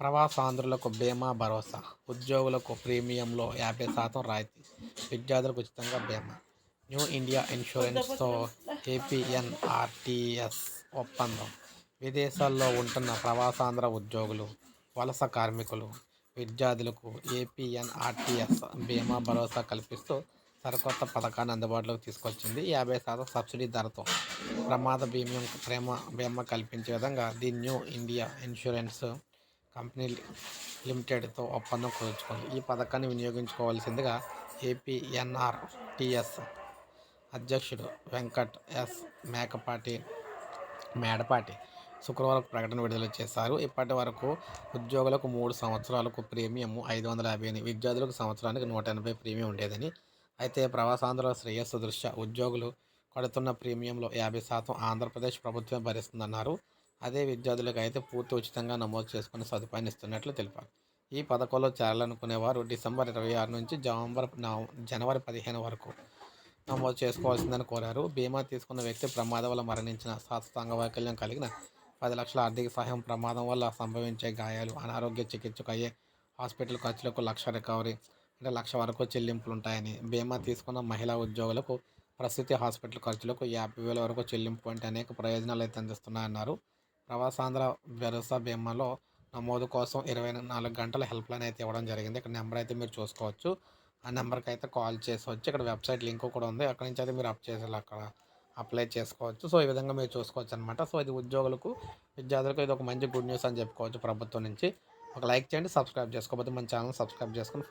ప్రవాసాంధ్రులకు బీమా భరోసా ఉద్యోగులకు ప్రీమియంలో యాభై శాతం రాయితీ విద్యార్థులకు ఉచితంగా బీమా. న్యూ ఇండియా ఇన్సూరెన్స్తో ఏపీఎన్ఆర్టీఎస్ ఒప్పందం. విదేశాల్లో ఉంటున్న ప్రవాసాంధ్ర ఉద్యోగులు వలస కార్మికులు విద్యార్థులకు ఏపీఎన్ఆర్టీఎస్ బీమా భరోసా కల్పిస్తూ సరికొత్త పథకాన్ని అందుబాటులోకి తీసుకొచ్చింది. యాభై శాతం సబ్సిడీ ధరతో ప్రమాద బీమా ప్రేమ బీమా కల్పించే విధంగా the new India insurance company లిమిటెడ్తో ఒప్పందం కుదుర్చుకుంది. ఈ పథకాన్ని వినియోగించుకోవాల్సిందిగా ఏపీఎన్ఆర్టీఎస్ అధ్యక్షుడు వెంకట్ ఎస్ మేకపాటి మేడపాటి శుక్రవారం ప్రకటన విడుదల చేశారు. ఇప్పటి వరకు ఉద్యోగులకు మూడు సంవత్సరాలకు ప్రీమియం ఐదు వందల యాభై అని విద్యార్థులకు సంవత్సరానికి నూట ఎనభై ప్రీమియం ఉండేదని. అయితే ప్రవాసాంధ్రుల శ్రేయస్సు దృష్ట్యా ఉద్యోగులు కడుతున్న ప్రీమియంలో యాభై శాతం ఆంధ్రప్రదేశ్ ప్రభుత్వం భరిస్తుందన్నారు. అదే విద్యార్థులకు అయితే పూర్తి ఉచితంగా నమోదు చేసుకునే సదుపాయాన్ని ఇస్తున్నట్లు తెలిపారు. ఈ పథకంలో చేరాలనుకునేవారు డిసెంబర్ ఇరవై ఆరు నుంచి నవంబర్ జనవరి పదిహేను వరకు నమోదు చేసుకోవాల్సిందని కోరారు. బీమా తీసుకున్న వ్యక్తి ప్రమాదం వల్ల మరణించిన శాస్త్ర అంగవైకల్యం కలిగిన పది లక్షల ఆర్థిక సహాయం ప్రమాదం వల్ల సంభవించే గాయాలు అనారోగ్య చికిత్సకు అయ్యే హాస్పిటల్ ఖర్చులకు లక్ష రికవరీ అంటే లక్ష వరకు చెల్లింపులు ఉంటాయని బీమా తీసుకున్న మహిళా ఉద్యోగులకు ప్రస్తుత హాస్పిటల్ ఖర్చులకు యాభై వేల వరకు చెల్లింపు వంటి అనేక ప్రయోజనాలు అయితే అందిస్తున్నాయన్నారు. ప్రవాసాంధ్ర భరోసా బీమాలో నమోదు కోసం ఇరవై నాలుగు గంటల హెల్ప్ లైన్ అయితే ఇవ్వడం జరిగింది. ఇక్కడ నెంబర్ అయితే మీరు చూసుకోవచ్చు. ఆ నెంబర్కి అయితే కాల్ చేసుకోవచ్చు ఇక్కడ వెబ్సైట్ లింక్ కూడా ఉంది. అక్కడ నుంచి అయితే మీరు అప్ చేసేలా అక్కడ అప్లై చేసుకోవచ్చు. సో ఈ విధంగా మీరు చూసుకోవచ్చు అనమాట సో ఇది ఉద్యోగులకు విద్యార్థులకు ఇది ఒక మంచి గుడ్ న్యూస్ అని చెప్పుకోవచ్చు ప్రభుత్వం నుంచి. ఒక లైక్ చేయండి సబ్స్క్రైబ్ చేసుకోకపోతే మన ఛానల్ సబ్స్క్రైబ్ చేసుకొని